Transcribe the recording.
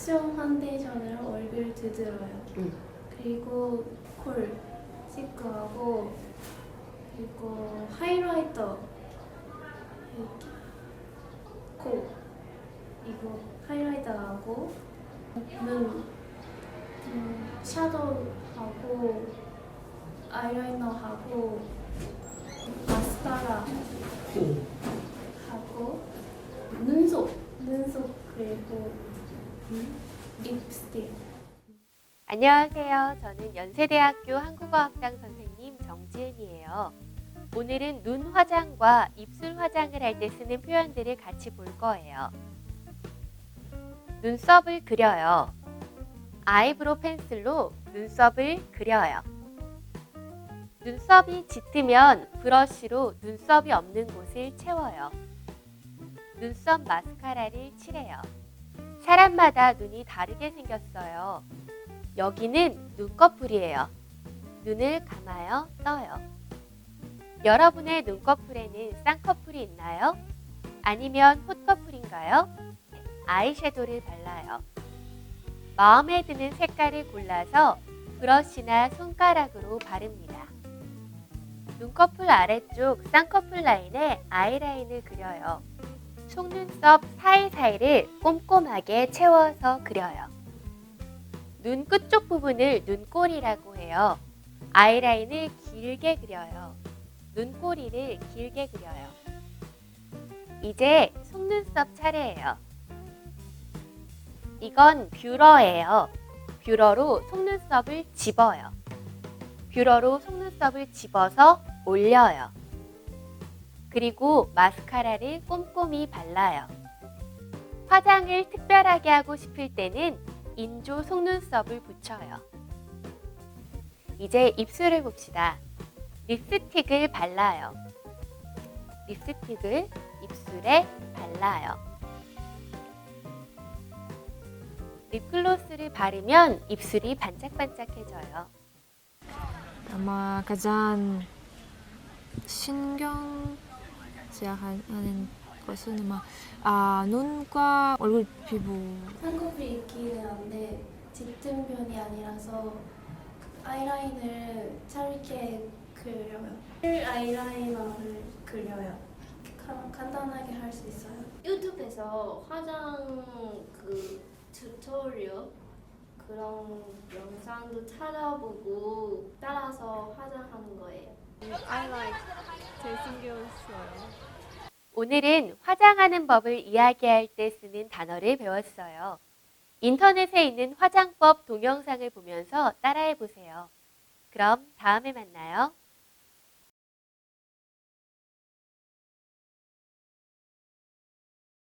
액션 파운데이션을 얼굴 두드려요. 응. 그리고 콜 체크하고 그리고 하이라이터 이렇게 코 이거 하이라이터 하고 눈 음, 샤도우 하고 아이라이너 하고 마스카라 응. 하고 눈썹 눈썹 그리고 안녕하세요. 저는 연세대학교 한국어학당 선생님 정지은이에요. 오늘은 눈 화장과 입술 화장을 할 때 쓰는 표현들을 같이 볼 거예요. 눈썹을 그려요. 아이브로 펜슬로 눈썹을 그려요. 눈썹이 짙으면 브러쉬로 눈썹이 없는 곳을 채워요. 눈썹 마스카라를 칠해요. 사람마다 눈이 다르게 생겼어요. 여기는 눈꺼풀이에요. 눈을 감아요, 떠요. 여러분의 눈꺼풀에는 쌍꺼풀이 있나요? 아니면 콧꺼풀인가요? 네, 아이섀도를 발라요. 마음에 드는 색깔을 골라서 브러쉬나 손가락으로 바릅니다. 눈꺼풀 아래쪽 쌍꺼풀 라인에 아이라인을 그려요. 속눈썹 사이사이를 꼼꼼하게 채워서 그려요. 눈 끝쪽 부분을 눈꼬리라고 해요. 아이라인을 길게 그려요. 눈꼬리를 길게 그려요. 이제 속눈썹 차례예요. 이건 뷰러예요. 뷰러로 속눈썹을 집어요. 뷰러로 속눈썹을 집어서 올려요. 그리고 마스카라를 꼼꼼히 발라요. 화장을 특별하게 하고 싶을 때는 인조 속눈썹을 붙여요. 이제 입술을 봅시다. 립스틱을 발라요. 립스틱을 입술에 발라요. 립글로스를 바르면 입술이 반짝반짝해져요. 아마 가장 신경 써야 하는 것은 아마 아, 눈과 얼굴 피부 쌍꺼풀이 있기는 한데 짙은 편이 아니라서 아이라인을 짧게 그려요. 아이라이너를 그려요. 가- 간단하게 할 수 있어요. 유튜브에서 화장 그 튜토리얼 그런 영상도 찾아보고 따라서 화장하는 거예요. 오늘은 화장하는 법을 이야기할 때 쓰는 단어를 배웠어요. 인터넷에 있는 화장법 동영상을 보면서 따라해 보세요. 그럼 다음에 만나요.